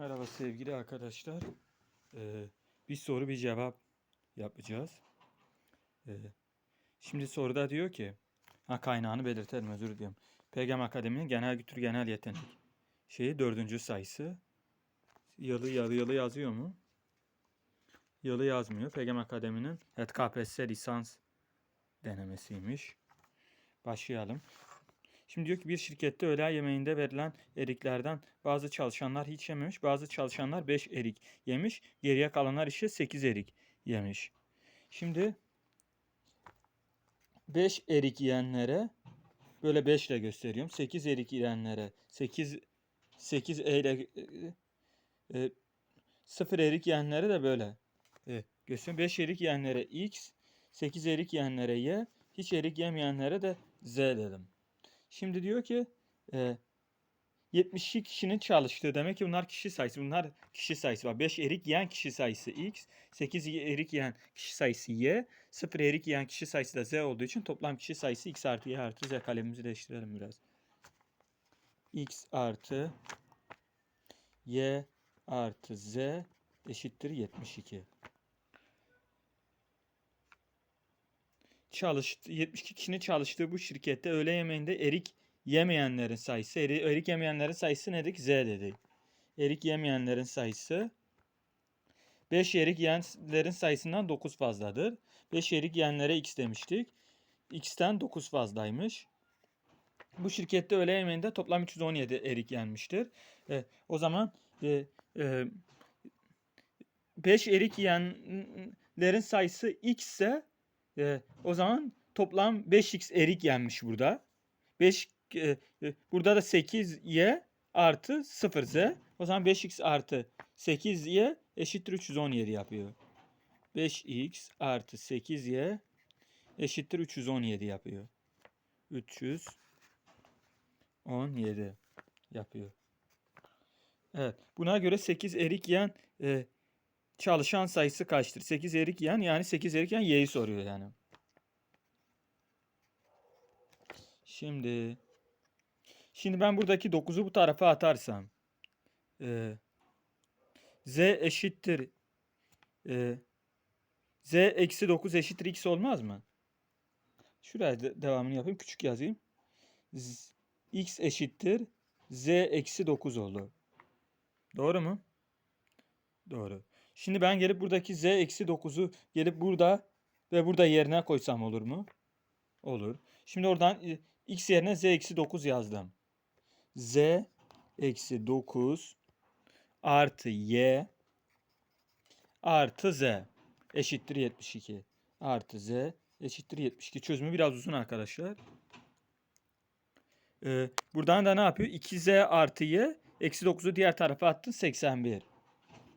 Merhaba sevgili arkadaşlar. Ee, bir soru bir cevap yapacağız. Ee, şimdi soruda diyor ki, ha kaynağını belirtelim özür diliyorum. PGM Akademi'nin genel kültür genel yetenek şeyi dördüncü sayısı. Yalı yalı yalı yazıyor mu? Yalı yazmıyor. PGM Akademi'nin HET lisans denemesiymiş. Başlayalım. Şimdi diyor ki bir şirkette öğle yemeğinde verilen eriklerden bazı çalışanlar hiç yememiş, bazı çalışanlar 5 erik yemiş, geriye kalanlar ise 8 erik yemiş. Şimdi 5 erik yiyenlere böyle 5 ile gösteriyorum. 8 erik yiyenlere 8 8 e ile e, e, 0 erik yiyenlere de böyle e, gösteriyorum. 5 erik yiyenlere x, 8 erik yiyenlere y, hiç erik yemeyenlere de z dedim. Şimdi diyor ki e, 72 kişinin çalıştığı demek ki bunlar kişi sayısı. Bunlar kişi sayısı var. 5 erik yiyen kişi sayısı x, 8 erik yiyen kişi sayısı y, 0 erik yiyen kişi sayısı da z olduğu için toplam kişi sayısı x artı y artı z kalemimizi değiştirelim biraz. x artı y artı z eşittir 72. çalıştı 72 kişinin çalıştığı bu şirkette öğle yemeğinde erik yemeyenlerin sayısı, eri, erik yemeyenlerin sayısı ne dedik? Z dedik. Erik yemeyenlerin sayısı 5 erik yiyenlerin sayısından 9 fazladır. 5 erik yiyenlere x demiştik. x'ten 9 fazlaymış. Bu şirkette öğle yemeğinde toplam 317 erik yenmiştir. E, o zaman e, e, 5 erik yiyenlerin sayısı x ise e, o zaman toplam 5x erik yenmiş burada. 5 e, e, burada da 8y artı 0z. O zaman 5x artı 8y eşittir 317 yapıyor. 5x artı 8y eşittir 317 yapıyor. 317 yapıyor. Evet. Buna göre 8 erik yiyen e, çalışan sayısı kaçtır? 8 erik yiyen yani 8 erik yiyen y'yi soruyor yani. Şimdi şimdi ben buradaki 9'u bu tarafa atarsam e, z eşittir e, z eksi 9 eşittir x olmaz mı? Şuraya de, devamını yapayım. Küçük yazayım. Z, x eşittir z eksi 9 oldu. Doğru mu? Doğru. Şimdi ben gelip buradaki z eksi 9'u gelip burada ve burada yerine koysam olur mu? Olur. Şimdi oradan e, x yerine z eksi 9 yazdım. z eksi 9 artı y artı z eşittir 72. Artı z eşittir 72. Çözümü biraz uzun arkadaşlar. Ee, buradan da ne yapıyor? 2z artı y eksi 9'u diğer tarafa attın 81.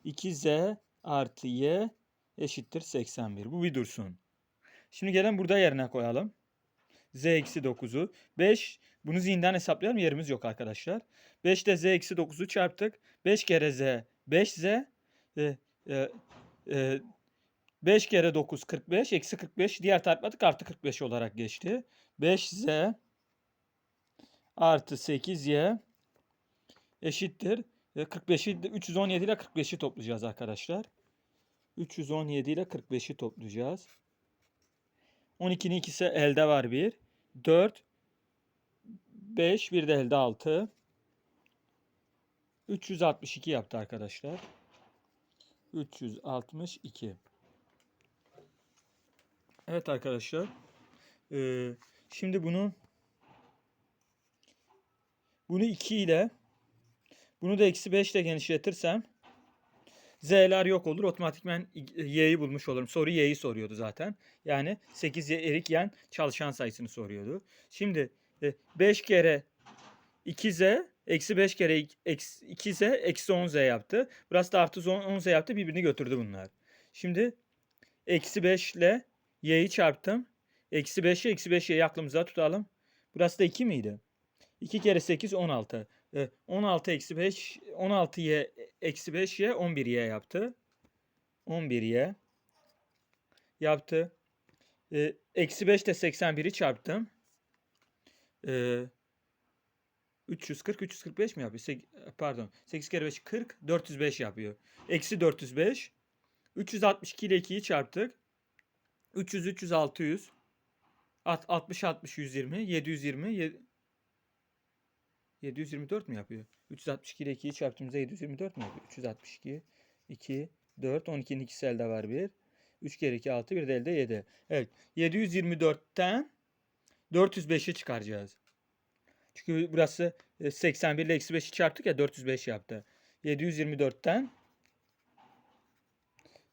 2z artı y eşittir 81. Bu bir dursun. Şimdi gelen burada yerine koyalım. z eksi 9'u. 5 bunu zihinden hesaplayalım. Yerimiz yok arkadaşlar. 5 ile z eksi 9'u çarptık. 5 kere z 5z e, e, e, 5 kere 9 45 eksi 45 diğer tartmadık artı 45 olarak geçti. 5z artı 8y eşittir 45'i 317 ile 45'i toplayacağız arkadaşlar. 317 ile 45'i toplayacağız. 12'nin ikisi elde var 1. 4 5 bir de elde 6. 362 yaptı arkadaşlar. 362. Evet arkadaşlar. Ee, şimdi bunu bunu 2 ile bunu da eksi 5 ile genişletirsem z'ler yok olur. Otomatikmen y'yi bulmuş olurum. Soru y'yi soruyordu zaten. Yani 8 y erik yen çalışan sayısını soruyordu. Şimdi 5 kere 2z eksi 5 kere 2z eksi 10z yaptı. Burası da artı 10z yaptı. Birbirini götürdü bunlar. Şimdi eksi 5 ile y'yi çarptım. Eksi 5'i eksi 5'i aklımıza tutalım. Burası da 2 miydi? 2 kere 8 16. 16 eksi 5 16y eksi 5y 11y yaptı. 11y yaptı. Eksi 5 ile 81'i çarptım. 340 345 mi yapıyor? Sek- pardon. 8 kere 5 40 405 yapıyor. Eksi 405. 362 ile 2'yi çarptık. 300 300 600. At- 60 60 120 720 ye- 724 mi yapıyor? 362 ile 2'yi çarptığımızda 724 mi yapıyor? 362 2 4 12'nin ikisi elde var 1. 3 kere 2 6 bir de elde 7. Evet. 724'ten 405'i çıkaracağız. Çünkü burası e, 81 ile eksi 5'i çarptık ya 405 yaptı. 724'ten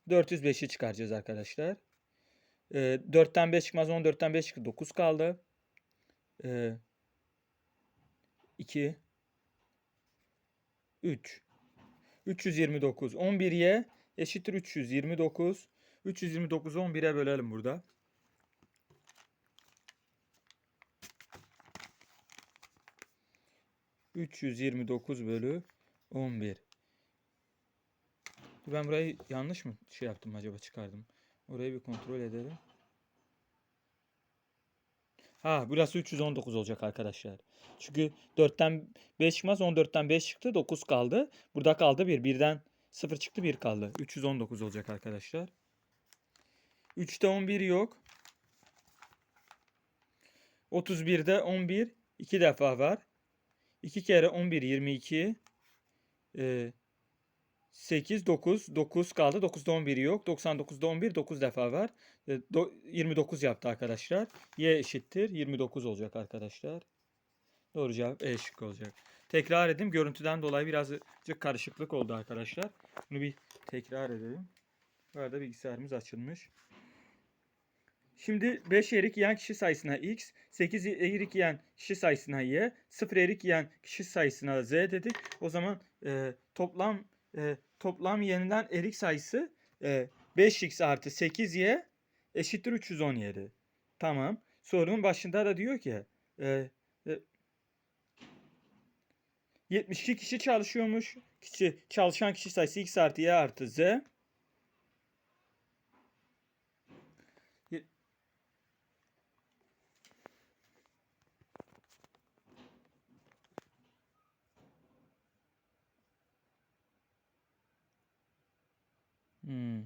405'i çıkaracağız arkadaşlar. E, 4'ten 5 çıkmaz 14'ten 5 çıktı 9 kaldı. E, 2 3 329 11'ye eşittir 329. 329'u 11'e bölelim burada. ...329 bölü 11. Ben burayı yanlış mı şey yaptım acaba çıkardım? Orayı bir kontrol edelim. Ha burası 319 olacak arkadaşlar. Çünkü 4'ten 5 çıkmaz 14'ten 5 çıktı 9 kaldı. Burada kaldı 1. 1'den 0 çıktı 1 kaldı. 319 olacak arkadaşlar. 3'te 11 yok. 31'de 11 2 defa var. 2 kere 11 22. Ee, 8 9 9 kaldı. 9'da 11 yok. 99'da 11 9 defa var. Ee, do- 29 yaptı arkadaşlar. Y eşittir 29 olacak arkadaşlar. Doğru cevap E şıkkı olacak. Tekrar edeyim. Görüntüden dolayı birazcık karışıklık oldu arkadaşlar. Bunu bir tekrar edelim. Bu arada bilgisayarımız açılmış. Şimdi 5 erik yiyen kişi sayısına x, 8 erik yiyen kişi sayısına y, 0 erik yiyen kişi sayısına z dedik. O zaman e, toplam e, toplam yenilen erik sayısı e, 5x artı 8y eşittir 317. Tamam. Sorunun başında da diyor ki e, e, 72 kişi çalışıyormuş. Kişi, çalışan kişi sayısı x artı y artı z. Hmm.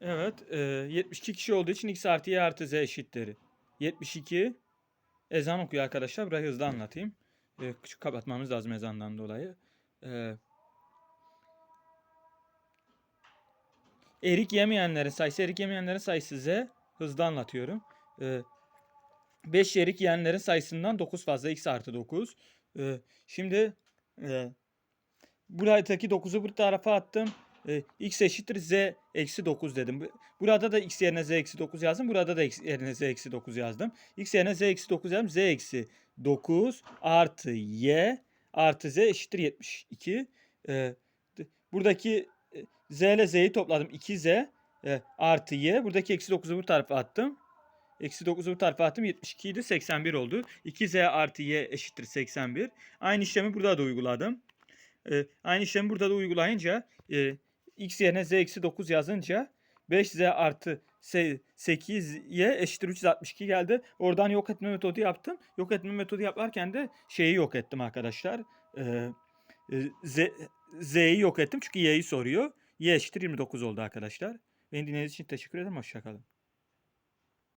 Evet. E, 72 kişi olduğu için x artı y artı z eşittir. 72 ezan okuyor arkadaşlar. Burayı hızlı anlatayım. E, küçük kapatmamız lazım ezandan dolayı. E, erik yemeyenlerin sayısı, erik yemeyenlerin sayısı z. Hızlı anlatıyorum. E, 5 erik yiyenlerin sayısından 9 fazla x artı 9. E, şimdi e, buradaki 9'u bu tarafa attım. E, x eşittir z eksi 9 dedim. Bu- Burada da x yerine z eksi 9 yazdım. Burada da x yerine z eksi 9 yazdım. x yerine z eksi 9 yazdım. z eksi 9 artı y artı z eşittir 72. E, buradaki e, z ile z'yi topladım. 2z e, artı y. Buradaki eksi 9'u bu tarafa attım. Eksi 9'u bu tarafa attım. 72 idi. 81 oldu. 2z artı y eşittir 81. Aynı işlemi burada da uyguladım. E, aynı işlemi burada da uygulayınca e, x yerine z eksi 9 yazınca 5z artı 8y eşittir 362 geldi. Oradan yok etme metodu yaptım. Yok etme metodu yaparken de şeyi yok ettim arkadaşlar. E, e, z, z'yi yok ettim çünkü y'yi soruyor. y eşittir 29 oldu arkadaşlar. Beni dinlediğiniz için teşekkür ederim. Hoşçakalın.